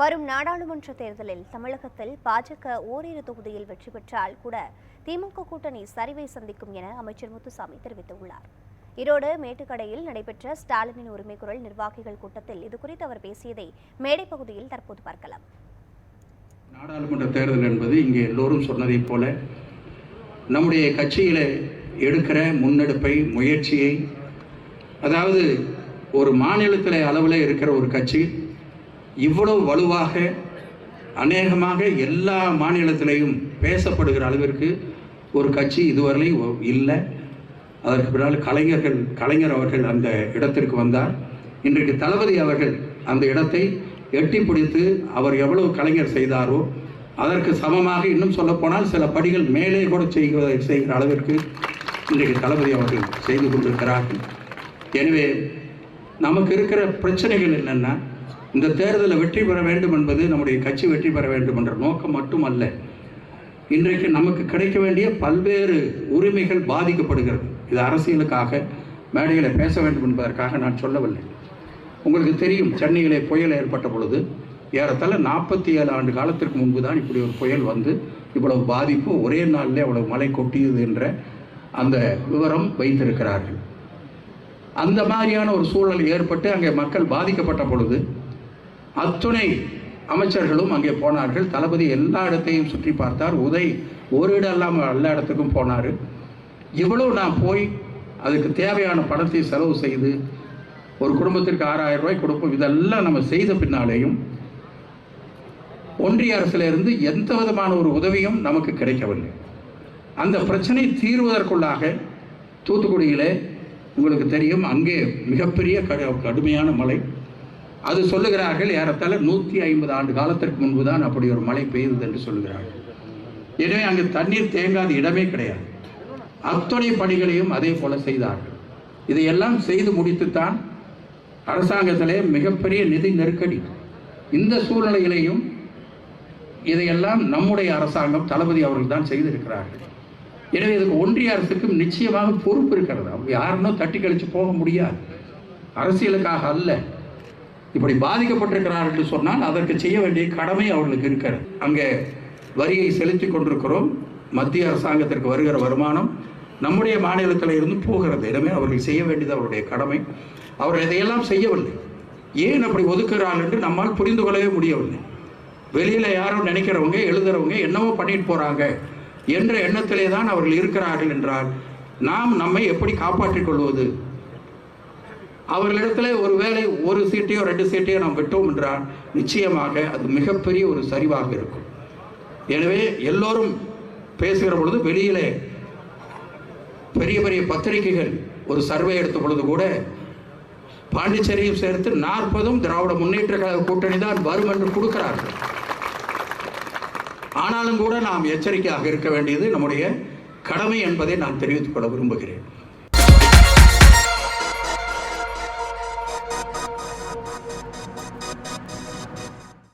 வரும் நாடாளுமன்ற தேர்தலில் தமிழகத்தில் பாஜக ஓரிரு தொகுதியில் வெற்றி பெற்றால் கூட திமுக கூட்டணி சரிவை சந்திக்கும் என அமைச்சர் முத்துசாமி தெரிவித்துள்ளார். ஈரோடு மேட்டுக்கடையில் நடைபெற்ற ஸ்டாலினின் உரிமை குரல் நிர்வாகிகள் கூட்டத்தில் இதுகுறித்து அவர் பேசியதை மேடை பகுதியில் தற்போது பார்க்கலாம். நாடாளுமன்ற தேர்தல் என்பது இங்கே எல்லோரும் சொன்னதைப் போல நம்முடைய கட்சியில் எடுக்கிற முன்னெடுப்பை முயற்சியை அதாவது ஒரு மாநிலத்தில் அளவில் இருக்கிற ஒரு கட்சி இவ்வளவு வலுவாக அநேகமாக எல்லா மாநிலத்திலையும் பேசப்படுகிற அளவிற்கு ஒரு கட்சி இதுவரை இல்லை. அதற்கு பின்னால் கலைஞர்கள் கலைஞர் அவர்கள் அந்த இடத்திற்கு வந்தார். இன்றைக்கு தளபதி அவர்கள் அந்த இடத்தை எட்டி பிடித்து அவர் எவ்வளவு கலைஞர் செய்தாரோ அதற்கு சமமாக இன்னும் சொல்லப்போனால் சில படிகள் மேலே கூட செய்கிற செய்கிற அளவிற்கு இன்றைக்கு தளபதி அவர்கள் செய்து கொண்டிருக்கிறார்கள். எனவே நமக்கு இருக்கிற பிரச்சனைகள் என்னென்னா இந்த தேர்தலில் வெற்றி பெற வேண்டும் என்பது நம்முடைய கட்சி வெற்றி பெற வேண்டும் என்ற நோக்கம் மட்டுமல்ல. இன்றைக்கு நமக்கு கிடைக்க வேண்டிய பல்வேறு உரிமைகள் பாதிக்கப்படுகிறது. இது அரசியலுக்காக மேடையில் பேச வேண்டும் என்பதற்காக நான் சொல்லவில்லை. உங்களுக்கு தெரியும் சென்னையிலே புயல் ஏற்பட்ட பொழுது ஏறத்தாழ நாற்பத்தி ஏழு ஆண்டு காலத்திற்கு முன்பு தான் இப்படி ஒரு புயல் வந்து இவ்வளவு பாதிப்பு ஒரே நாளில் அவ்வளவு மழை கொட்டியது என்ற அந்த விவரம் வைத்திருக்கிறார்கள். அந்த மாதிரியான ஒரு சூழல் ஏற்பட்டு அங்கே மக்கள் பாதிக்கப்பட்ட பொழுது அத்துணை அமைச்சர்களும் அங்கே போனார்கள். தளபதி எல்லா இடத்தையும் சுற்றி பார்த்தார். உதய் ஒரு இடம் இல்லாமல் எல்லா இடத்துக்கும் போனார். இவ்வளவு நான் போய் அதுக்கு தேவையான பணத்தை செலவு செய்து ஒரு குடும்பத்திற்கு ஆறாயிரம் ரூபாய் கொடுப்போம். இதெல்லாம் நம்ம செய்த பின்னாலேயும் ஒன்றிய அரசிலிருந்து எந்த விதமான ஒரு உதவியும் நமக்கு கிடைக்கவில்லை. அந்த பிரச்சனை தீர்வதற்குள்ளாக தூத்துக்குடியிலே உங்களுக்கு தெரியும் அங்கே மிகப்பெரிய கடுமையான மழை. அது சொல்லுகிறார்கள் ஏறத்தாழ நூற்றி ஐம்பது ஆண்டு காலத்திற்கு முன்பு தான் அப்படி ஒரு மழை பெய்தது என்று சொல்லுகிறார்கள். எனவே அங்கு தண்ணீர் தேங்காத இடமே கிடையாது. அத்துணை பணிகளையும் அதே போல செய்தார்கள். இதையெல்லாம் செய்து முடித்துத்தான் அரசாங்கத்திலே மிகப்பெரிய நிதி நெருக்கடி. இந்த சூழ்நிலையிலையும் இதையெல்லாம் நம்முடைய அரசாங்கம் தளபதி அவர்கள் தான் செய்திருக்கிறார்கள். எனவே இதுக்கு ஒன்றிய அரசுக்கும் நிச்சயமாக பொறுப்பு இருக்கிறது. அவங்க யாருன்னும் தட்டி கழிச்சு போக முடியாது. அரசியலுக்காக அல்ல. இப்படி பாதிக்கப்பட்டிருக்கிறார்கள் என்று சொன்னால் அதற்கு செய்ய வேண்டிய கடமை அவர்களுக்கு இருக்கிறது. அங்கே வரியை செலுத்தி கொண்டிருக்கிறோம். மத்திய அரசாங்கத்திற்கு வருகிற வருமானம் நம்முடைய மாநிலத்தில் இருந்து போகிறது. எனவே அவர்கள் செய்ய வேண்டியது அவருடைய கடமை. அவர்கள் இதையெல்லாம் செய்யவில்லை. ஏன் அப்படி ஒதுக்குகிறார்கள் என்று நம்மால் புரிந்து கொள்ளவே முடியவில்லை. வெளியில் யாரோ நினைக்கிறவங்க எழுதுறவங்க என்னவோ பண்ணிட்டு போகிறாங்க என்ற எண்ணத்திலே தான் அவர்கள் இருக்கிறார்கள் என்றால் நாம் நம்மை எப்படி காப்பாற்றிக் கொள்வது? அவர்களிடத்தில் ஒருவேளை ஒரு சீட்டையோ ரெண்டு சீட்டையோ நாம் விட்டோம் என்றால் நிச்சயமாக அது மிகப்பெரிய ஒரு சரிவாக இருக்கும். எனவே எல்லோரும் பேசுகிற பொழுது வெளியிலே பெரிய பெரிய பத்திரிகைகள் ஒரு சர்வே எடுத்த பொழுது கூட பாண்டிச்சேரியும் சேர்த்து நாற்பதும் திராவிட முன்னேற்ற கழக கூட்டணி தான் வரும் என்று கொடுக்கிறார்கள். ஆனாலும் கூட நாம் எச்சரிக்கையாக இருக்க வேண்டியது நம்முடைய கடமை என்பதை நான் தெரிவித்துக் கொள்ள விரும்புகிறேன்.